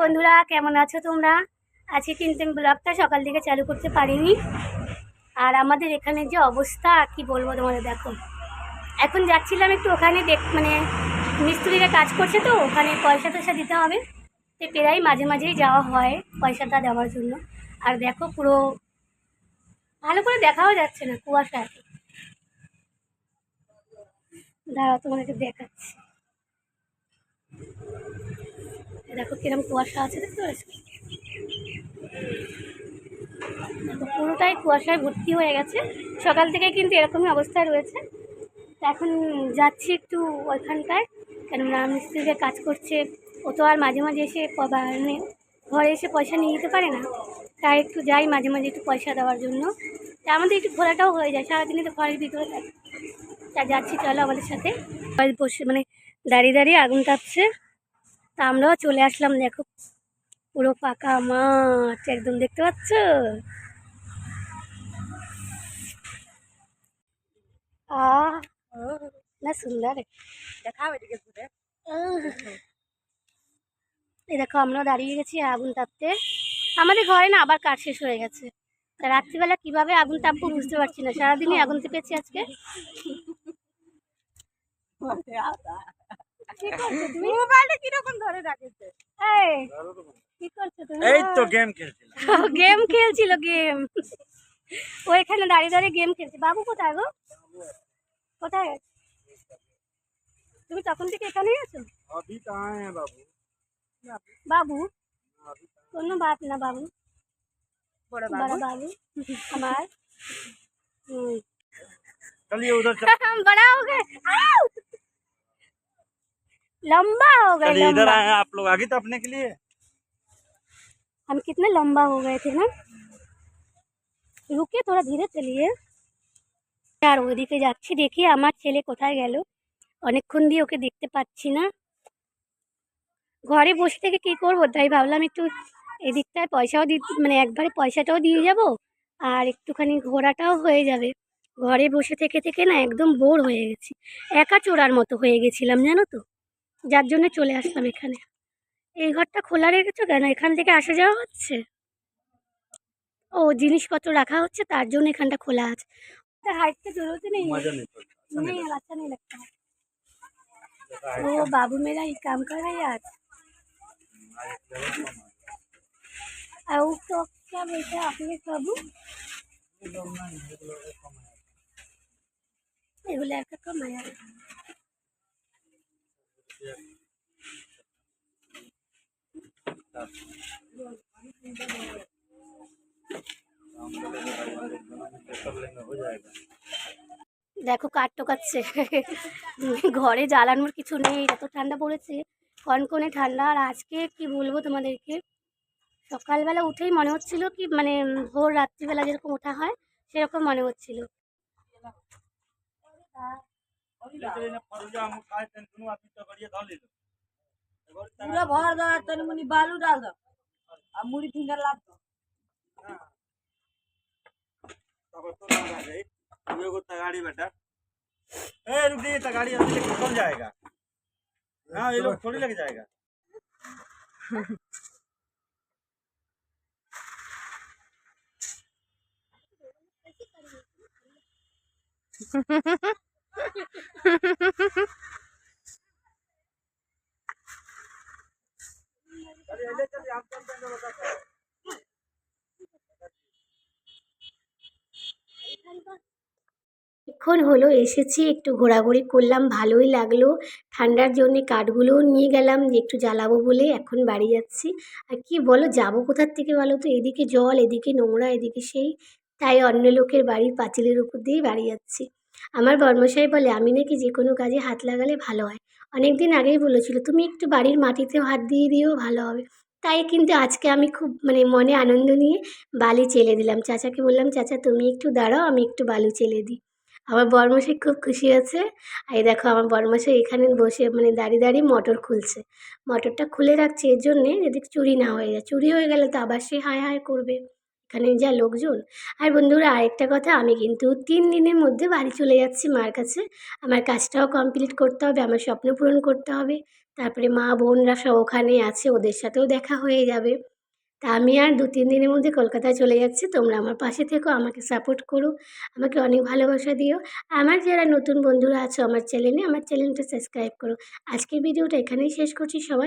বন্ধুরা, কেমন আছো তোমরা? আজকে কিন্তু আমি ব্লগটা সকাল থেকে চালু করতে পারিনি। আর আমাদের এখানে যে অবস্থা, কি বলব তোমাদের, দেখো। এখন যাচ্ছিলাম একটু ওখানে দেখ মানে মিস্ত্রিরা কাজ করছে তো, ওখানে পয়সা টয়সা দিতে হবে। তো প্রায় মাঝে মাঝেই যাওয়া হয় পয়সাটা দেওয়ার জন্য। আর দেখো পুরো, ভালো করে দেখাও যাচ্ছে না কুয়াশা। দাঁড়াও তোমাদেরকে দেখাচ্ছি। দেখো কিরম কুয়াশা আছে, দেখতে পাচ্ছ? পুরোটাই কুয়াশায় ভর্তি হয়ে গেছে। সকাল থেকে কিন্তু এরকমই অবস্থায় রয়েছে। এখন যাচ্ছি একটু ওইখানটায়। কেননা মিস্ত্রিদের কাজ করছে। ও তো আর মাঝে মাঝে এসে মানে ঘরে এসে পয়সা নিয়ে যেতে পারে না। তাই একটু যাই মাঝে মাঝে একটু পয়সা দেওয়ার জন্য। তা আমাদের একটু ঘোরাটাও হয়ে যায়। সারাদিনই তো ঘরের ভিতরে থাকি। তা যাচ্ছি, চলো আমাদের সাথে। বসে মানে দাঁড়িয়ে দাঁড়িয়ে আগুন তাপছে তা আমরাও চলে আসলাম দেখো। পুরো ফাঁকা মাঠ একদম দেখতে পাচ্ছ? না সুন্দর। এই দেখো আমরাও দাঁড়িয়ে গেছি আগুন তাপতে। আমাদের ঘরে না আবার কাঠ শেষ হয়ে গেছে। তা রাত্রিবেলা কীভাবে আগুন তাপবো বুঝতে পারছি না। সারাদিনই আগুন তেপেছি আজকে। কি করছো তুমি মোবাইলটা কিরকম ধরে রাখেছে এই, কি করছো তুমি এই তো গেম খেলছিলাম গেম খেলছিল গেম ও এখানে দাঁড়িয়ে দাঁড়িয়ে গেম খেলছে বাবু কোথায় গো কোথায় আছে? তুমি তখন থেকে এখানেই আছো अभी कहाँ है बाबू বাবু কোনো বাত না বাবু বড় बड़ा বাবু बाबू हमार हम्म। चलिए उधर चल हम बड़ा हो गए आउ! लंबा हो गए चलिए इधर लंबा आए हैं आप लोग आगे तपने के लिए हम कितने लंबा हो गए थे ना रुके थोड़ा धीरे चलिए আর ওইদিকে যাচ্ছি দেখি আমার ছেলে কোথায় গেল অনেকক্ষণ দিয়ে ওকে দেখতে পাচ্ছি না ঘরে বসে থেকে কি করব তাই ভাবলাম একটু এদিকটায় পয়সাও দি মানে একবারে পয়সাটাও দিয়ে যাব আর একটুখানি ঘোরাটাও হয়ে যাবে ঘরে বসে থেকে থেকে না একদম বোর হয়ে গেছি একা চোরার মতো হয়ে গেছিলাম জানো তো যার জন্য চলে আসলাম এখানে। এই ঘরটা খোলা রেখেছো কেন? এখান থেকে আসা যাওয়া হচ্ছে? ও জিনিসপত্র রাখা হচ্ছে তার জন্য এখানটা খোলা আছে। ও বাবু নেই नहीं अच्छा नहीं लगता वो এগুলো একটা কমায় দেখো কাঠ টোকাচ্ছে। ঘরে জ্বালানোর কিছু নেই, এত ঠান্ডা পড়েছে। কনকনে ঠান্ডা? আর আজকে কি বলব তোমাদেরকে? সকালবেলা উঠেই মনে হচ্ছিল কি মানে ভোর রাত্রিবেলা যেরকম ওঠা হয়, সেরকম মনে হচ্ছিল। पूरा भर दो तनी मुनी बालू डाल दो अब मुड़ी फिंगर लाग दो तब तो ना जाए तू एगो तगाड़ी बेटा ए रुक जाइए तगाड़ी अभी लेके जाएगा हाँ ये लोग थोड़ी लग जाएगा चलिए ले चलिए हम এখন হলো, এসেছি, একটু ঘোরাঘুরি করলাম, ভালোই লাগল। ঠান্ডার জন্যে কাঠগুলোও নিয়ে গেলাম, যে একটু জ্বালাবো বলে এখন বাড়ি যাচ্ছি। আর কি বলো, যাব কোথার থেকে বলো তো? এদিকে জল, এদিকে নোংরা, এদিকে সেই, তাই অন্য লোকের বাড়ির পাঁচিলের উপর দিয়েই বাড়ি যাচ্ছি। আমার বর্মশাই বলে, আমি নাকি যে কোনো কাজে হাত লাগালে ভালো হয়। অনেক দিন আগেই বলেছিল, তুমি একটু বাড়ির মাটিতেও হাত দিয়ে দিও ভালো হবে। তাই কিন্তু আজকে আমি খুব মানে মনে আনন্দ নিয়ে বালি চেলে দিলাম। চাচাকে বললাম, চাচা, তুমি একটু দাঁড়াও, আমি একটু বালু চেলে দিই। আমার বর্মশাই খুব খুশি আছে এই দেখো, আমার বর্মশাই এখানে বসে মানে দাঁড়িয়ে দাঁড়িয়ে মটর খুলছে। মটরটা খুলে রাখছে, এর জন্যে যদি চুরি না হয়ে যায়, চুরি হয়ে গেলে তো আবার সে হায় হায় করবে। এখানে যা লোকজন। আর বন্ধুরা, আরেকটা কথা, আমি কিন্তু তিন দিনের মধ্যে বাড়ি চলে যাচ্ছি মার কাছে। আমার কাজটাও কমপ্লিট করতে হবে, আমার স্বপ্ন পূরণ করতে হবে। তারপরে মা, বোনরা সব ওখানে আছে, ওদের সাথেও দেখা হয়ে যাবে। তা আমি আর দু, তিন দিনের মধ্যে কলকাতায় চলে যাচ্ছি, তোমরা আমার পাশে থেকো, আমাকে সাপোর্ট করো, আমাকে অনেক ভালোবাসা দিও। আমার যারা নতুন বন্ধুরা আছো, আমার চ্যানেলে আমার চ্যানেলটা সাবস্ক্রাইব করো। আজকের ভিডিওটা এখানেই শেষ করছি, সবাই